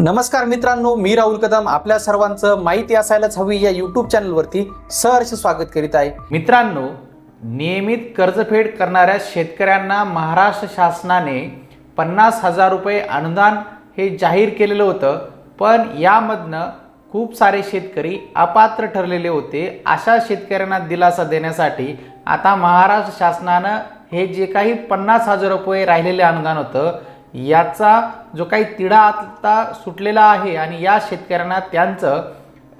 नमस्कार मित्रांनो मी राहुल कदम. आपल्या सर्वांचं माहिती असायलाच हवी या यूट्यूब चॅनलवरती सहर्ष स्वागत करीत आहे. मित्रांनो नियमित कर्जफेड करणाऱ्या शेतकऱ्यांना महाराष्ट्र शासनाने पन्नास हजार रुपये अनुदान हे जाहीर केलेलं होतं पण यामधनं खूप सारे शेतकरी अपात्र ठरलेले होते अशा शेतकऱ्यांना दिलासा देण्यासाठी. आता महाराष्ट्र शासनानं हे जे काही पन्नास हजार रुपये राहिलेले अनुदान होतं याचा जो काही तिढा आता सुटलेला आहे आणि या शेतकऱ्यांना त्यांचं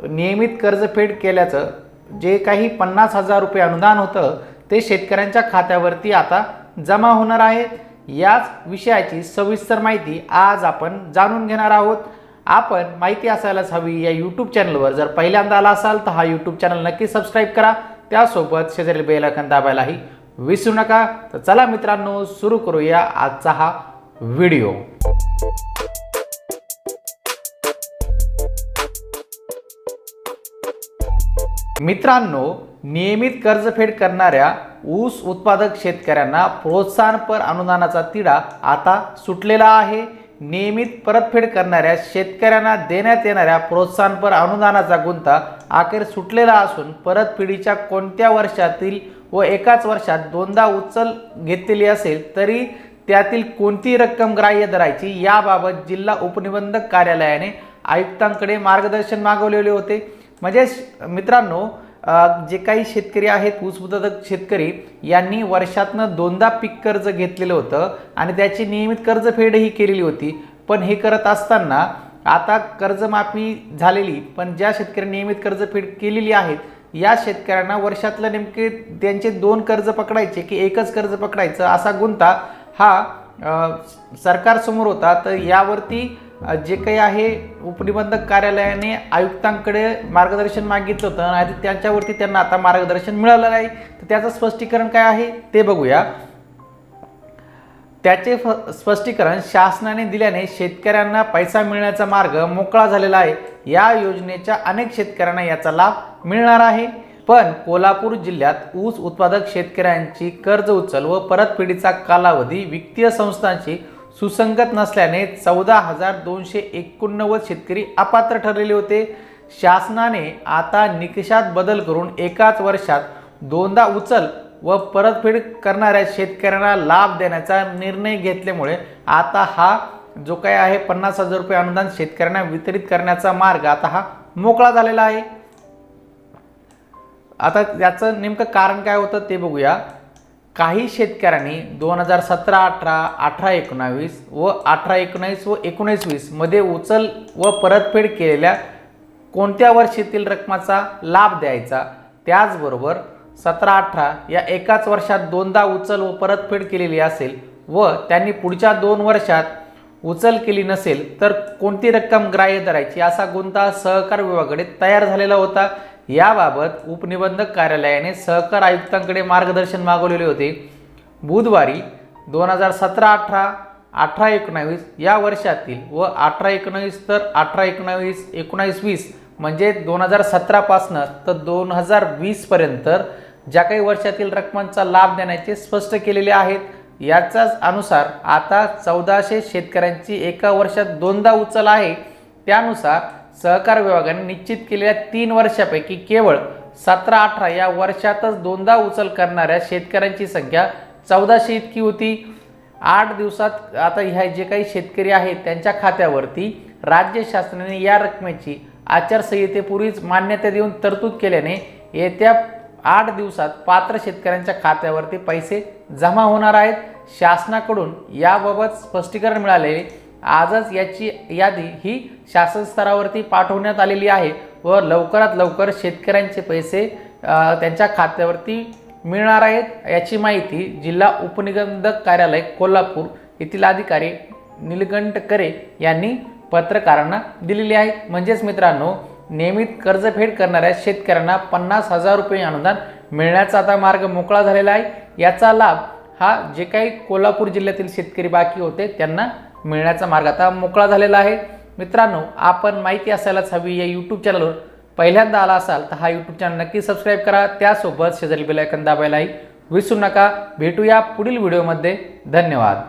नियमित कर्जफेड केल्याचं जे काही पन्नास हजार रुपये अनुदान होतं ते शेतकऱ्यांच्या खात्यावरती आता जमा होणार आहे. याच विषयाची सविस्तर माहिती आज आपण जाणून घेणार आहोत. आपण माहिती असायलाच हवी या यूट्यूब चॅनलवर जर पहिल्यांदा आला असाल तर हा यूट्यूब चॅनल नक्की सबस्क्राईब करा. त्यासोबत शेजारी बेल दाबायलाही विसरू नका. तर चला मित्रांनो सुरू करूया आजचा हा व्हिडिओ. मित्रांनो नियमित कर्जफेड करणाऱ्या ऊस उत्पादक शेतकऱ्यांना प्रोत्साहनपर अनुदानाचा तिढा आता सुटलेला आहे. नियमित परतफेड करणाऱ्या शेतकऱ्यांना देण्यात येणाऱ्या प्रोत्साहनपर अनुदानाचा गुंता अखेर सुटलेला असून परतफेडीच्या कोणत्या वर्षातील व एकाच वर्षात दोनदा उचल घेतलेली असेल तरी त्यातील कोणती रक्कम ग्राह्य धरायची याबाबत जिल्हा उपनिबंधक कार्यालयाने आयुक्तांकडे मार्गदर्शन मागवलेले होते. म्हणजे मित्रांनो जे काही शेतकरी आहेत ऊस उत्पादक शेतकरी यांनी वर्षातनं दोनदा पीक कर्ज घेतलेलं होतं आणि त्याची नियमित कर्जफेडही केलेली होती. पण हे करत असताना आता कर्जमाफी झालेली पण ज्या शेतकऱ्यांनी नियमित कर्जफेड केलेली आहेत या शेतकऱ्यांना वर्षातलं नेमके त्यांचे दोन कर्ज पकडायचे की एकच कर्ज पकडायचं असा गुंता हा सरकारसमोर होता तर यावरती जे काही आहे उपनिबंधक कार्यालयाने आयुक्तांकडे मार्गदर्शन मागितलं होतं आणि त्यांच्यावरती त्यांना आता मार्गदर्शन मिळालं नाही. तर त्याचं स्पष्टीकरण काय आहे ते बघूया. त्याचे फ- स्पष्टीकरण शासनाने दिल्याने शेतकऱ्यांना पैसा मिळण्याचा मार्ग मोकळा झालेला आहे. या योजनेच्या अनेक शेतकऱ्यांना याचा लाभ मिळणार आहे. पण कोल्हापूर जिल्ह्यात ऊस उत्पादक शेतकऱ्यांची कर्ज उचल व परतफेडीचा कालावधी वित्तीय संस्थांशी सुसंगत नसल्याने चौदा हजार दोनशे एकोणनव्वद शेतकरी अपात्र ठरलेले होते. शासनाने आता निकषात बदल करून एकाच वर्षात दोनदा उचल व परतफेड करणाऱ्या शेतकऱ्यांना लाभ देण्याचा निर्णय घेतल्यामुळे आता हा जो काय आहे पन्नास हजार रुपये अनुदान शेतकऱ्यांना वितरित करण्याचा मार्ग आता हा मोकळा झालेला आहे. आता याचं नेमकं कारण काय होतं ते बघूया. काही शेतकऱ्यांनी दोन हजार सतरा अठरा अठरा एकोणावीस व अठरा एकोणावीस व एकोणीस वीसमध्ये उचल व परतफेड केलेल्या कोणत्या वर्षातील रकमाचा लाभ द्यायचा? त्याचबरोबर सतरा अठरा या एकाच वर्षात दोनदा उचल व परतफेड केलेली असेल व त्यांनी पुढच्या दोन वर्षात उचल केली नसेल तर कोणती रक्कम ग्राह्य धरायची? असा गुंता सहकार विभागाकडे तयार झालेला होता. याबाबत उपनिबंधक कार्यालयाने सहकार आयुक्तांकडे मार्गदर्शन मागवलेले होते. बुधवारी दोन हजार सतरा अठरा अठरा एकोणावीस या वर्षातील व अठरा एकोणावीस तर अठरा एकोणावीस एकोणावीस वीस म्हणजे दोन हजार सतरापासनं तर दोन हजार वीसपर्यंत ज्या काही वर्षातील रकमांचा लाभ देण्याचे स्पष्ट केलेले आहेत. याचाच अनुसार आता चौदाशे शेतकऱ्यांची एका वर्षात दोनदा उचल आहे. त्यानुसार सहकार विभागाने निश्चित केलेल्या तीन वर्षापैकी केवळ सतरा अठरा या वर्षातच दोनदा उचल करणाऱ्या शेतकऱ्यांची संख्या चौदाशे इतकी होती. आठ दिवसात आता ह्या जे काही शेतकरी आहेत त्यांच्या खात्यावरती राज्य शासनाने या रकमेची आचारसंहितेपूर्वीच मान्यता देऊन तरतूद केल्याने येत्या आठ दिवसात पात्र शेतकऱ्यांच्या खात्यावरती पैसे जमा होणार आहेत. शासनाकडून याबाबत स्पष्टीकरण मिळालेले आजच याची यादी ही शासन स्तरावरती पाठवण्यात आलेली आहे व लवकरात लवकर शेतकऱ्यांचे पैसे त्यांच्या खात्यावरती मिळणार आहेत याची माहिती जिल्हा उपनिबंधक कार्यालय कोल्हापूर येथील अधिकारी निलकंठ करे यांनी पत्रकारांना दिलेली आहे. म्हणजेच मित्रांनो नियमित कर्जफेड करणाऱ्या शेतकऱ्यांना पन्नास हजार रुपये अनुदान मिळण्याचा आता मार्ग मोकळा झालेला आहे. याचा लाभ हा जे काही कोल्हापूर जिल्ह्यातील शेतकरी बाकी होते त्यांना मिळण्याचा मार्ग आता मोकळा झालेला आहे. मित्रांनो आपण माहिती असायलाच हवी या यूट्यूब चॅनलवर पहिल्यांदा आला असाल तर हा यूट्यूब चॅनल नक्की सबस्क्राईब करा. त्यासोबत शेजारी बेलायकन दाबायलाही विसरू नका. भेटूया पुढील व्हिडिओमध्ये धन्यवाद.